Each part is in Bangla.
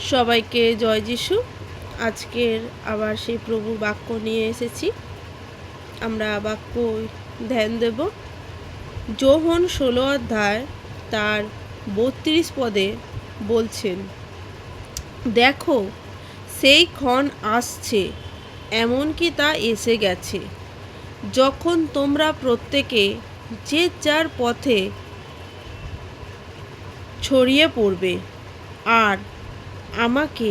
সবাইকে জয় যিশু। আজকের আবার সেই প্রভু বাক্য নিয়ে এসেছি। আমরা বাক্য ধ্যান দেব। যোহন ষোলো অধ্যায় তার বত্রিশ পদে বলছেন, দেখো, সেই ক্ষণ আসছে, এমনকি তা এসে গেছে। যখন তোমরা প্রত্যেকে যে যার পথে ছড়িয়ে পড়বে, আর আমাকে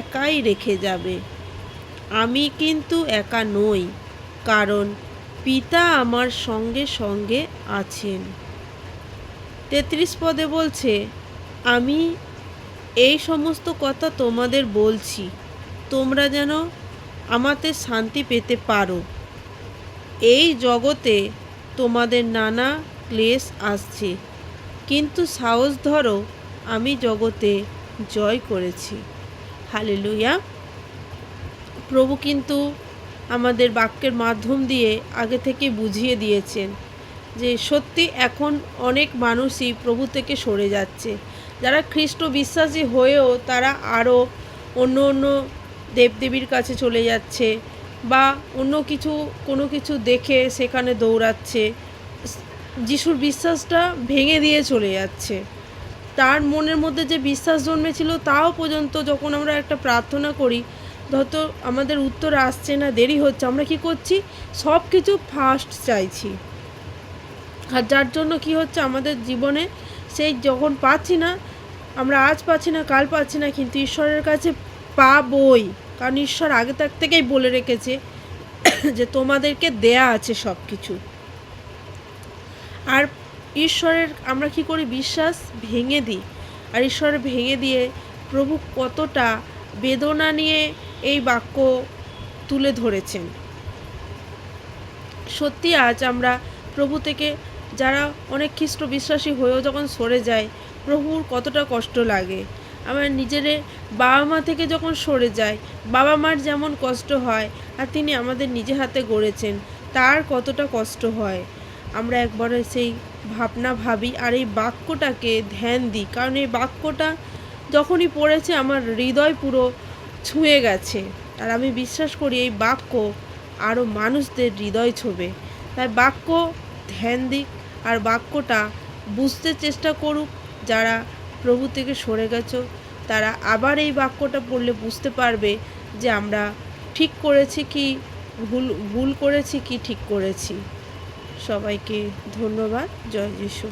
একাই রেখে যাবে। আমি কিন্তু একা নই, কারণ পিতা আমার সঙ্গে সঙ্গে আছেন। তেত্রিশ পদে বলছে, আমি এই সমস্ত কথা তোমাদের বলছি, তোমরা যেন আমাতে শান্তি পেতে পারো। এই জগতে তোমাদের নানা ক্লেশ আসছে, কিন্তু সাহস ধরো আমি জগতে জয় করেছি। হালেলুয়া। প্রভু কিন্তু আমাদের বাক্যের মাধ্যম দিয়ে আগে থেকে বুঝিয়ে দিয়েছেন যে সত্যি এখন অনেক মানুষই প্রভু থেকে সরে যাচ্ছে। যারা খ্রিস্ট বিশ্বাসী হয়েও তারা আরও অন্য অন্য দেবদেবীর কাছে চলে যাচ্ছে বা অন্য কিছু, কোনো কিছু দেখে সেখানে দৌড়াচ্ছে। যিশুর বিশ্বাসটা ভেঙে দিয়ে চলে যাচ্ছে। তার মনের মধ্যে যে বিশ্বাস জন্মেছিল তাও পর্যন্ত যখন আমরা একটা প্রার্থনা করি হয়তো আমাদের উত্তর আসছে না, দেরি হচ্ছে, আমরা কি করছি? সব কিছু ফাস্ট চাইছি। আর যার জন্য কি হচ্ছে? আমাদের জীবনে সেই যখন পাচ্ছি না, আমরা আজ পাচ্ছি না, কাল পাচ্ছি না, কিন্তু ঈশ্বরের কাছে পাবই। কারণ ঈশ্বর আগে তার থেকেই বলে রেখেছে যে তোমাদেরকে দেয়া আছে সব কিছু আর ঈশ্বরের, আমরা কি করি? বিশ্বাস ভেঙে দিই। আর ঈশ্বরের ভেঙে দিয়ে প্রভু কতটা বেদনা নিয়ে এই বাক্য তুলে ধরেছেন। সত্যি আজ আমরা প্রভু থেকে যারা অনেক খ্রিস্ট বিশ্বাসী হয়েও যখন সরে যায়, প্রভুর কতটা কষ্ট লাগে। আমার নিজের বাবা মা থেকে যখন সরে যায়, বাবা মার যেমন কষ্ট হয়, আর তিনি আমাদের নিজে হাতে গড়েছেন, তার কতটা কষ্ট হয়। আমরা একবারে সেই ভাবনা ভাবি আর এই বাক্যটাকে ধ্যান দিই। কারণ এই বাক্যটা যখনই পড়েছে আমার হৃদয় পুরো ছুঁয়ে গেছে। আর আমি বিশ্বাস করি এই বাক্য আরও মানুষদের হৃদয় ছোবে। তাই বাক্য ধ্যান দিক আর বাক্যটা বুঝতে চেষ্টা করুক যারা প্রভু থেকে সরে গেছো, তারা আবার এই বাক্যটা পড়লে বুঝতে পারবে যে আমরা ঠিক করেছি কি, ভুল ভুল করেছি কি ঠিক করেছি। সবাইকে ধন্যবাদ। জয় যিশু।